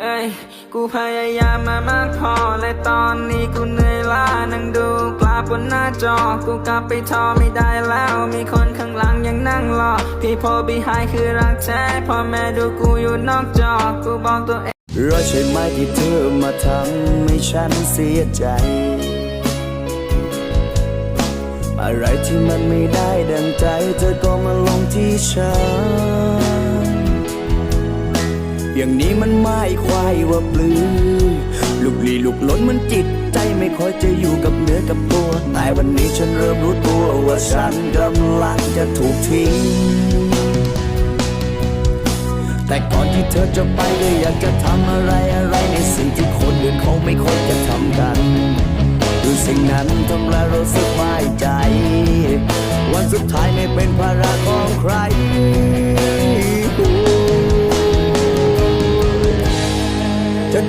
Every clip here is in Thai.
เอ้ยกูพยายามมามากพอและตอนนี้กูเหนื่อยล้านั่งดูกลาบนหน้าจอ กูกลับไปทอไม่ได้แล้ว มีคนข้างหลังยังนั่งรอ พี่พอบีไฮคือรักแท้พ่อแม่ดูกูอยู่นอกจอ กูบอกตัวเองรอใช่ไหมที่เธอมาทำให้ฉันเสียใจ อะไรที่มันไม่ได้ดังใจ เธอก็มาลงที่ฉัน อย่างนี้มันไม่ควายว่าปลือลูกลีลูกล้นมันจิตใจไม่ค่อยจะอยู่กับเนื้อกับตัว แต่วันนี้ฉันเริ่มรู้ตัวว่าฉันกำลังจะถูกทิ้ง แต่ก่อนที่เธอจะไปก็อยากจะทำอะไรอะไรในสิ่งที่คนอื่นเขาไม่ค่อยจะทำกันดูสิ่งนั้นทำลายเราสบายใจ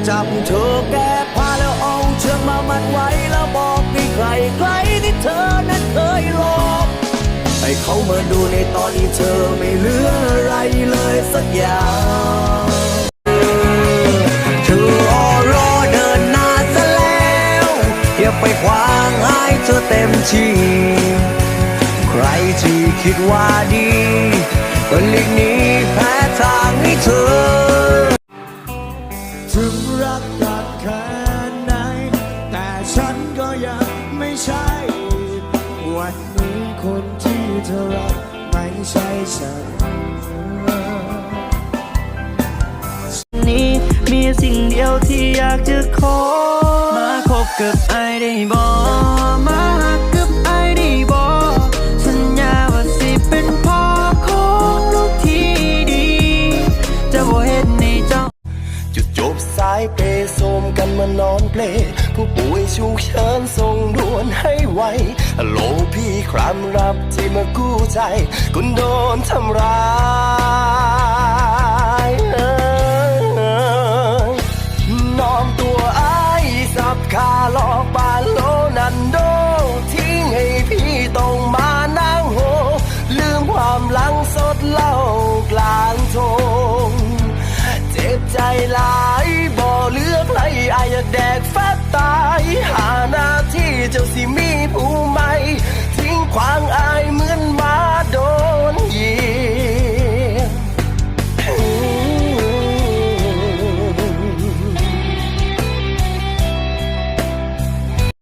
จับเธอแก้ผ้าแล้วเอาเชือกมามัดไว้แล้วบอกให้ใครใครที่เธอนั้นเคยหลอกให้เขามาดูในตอนที่เธอไม่เหลืออะไรเลยสักอย่างเธอออรอเดินหน้าซะแล้วอย่าไปขวางให้เธอเต็มที่ใครที่คิดว่าดีก็หลีกหนีแพ้ทางให้เธอ ถึงรักกันแค่ไหน แต่ฉันก็ยังไม่ใช่ วันนี้คนที่เธอรักไม่ใช่ฉันนี้มีสิ่งเดียวที่อยากจะขอ มาคบกับไอได้บอม เปโสมกันมานอนเปล ผู้ป่วยฉุกเฉินส่งด่วนให้ไวโลพี่ครามรับที่มากู้ใจ คุณโดนทำร้ายนอมตัวไอ้สับขาหลอกบานโลนันโด ทิ้งให้พี่ต้องมานั่งโห ลืมความหลังสดเล่ากลางทงเจ็บใจลา อยากแดกแฟบตาย หาหน้าที่เจ้าสิมี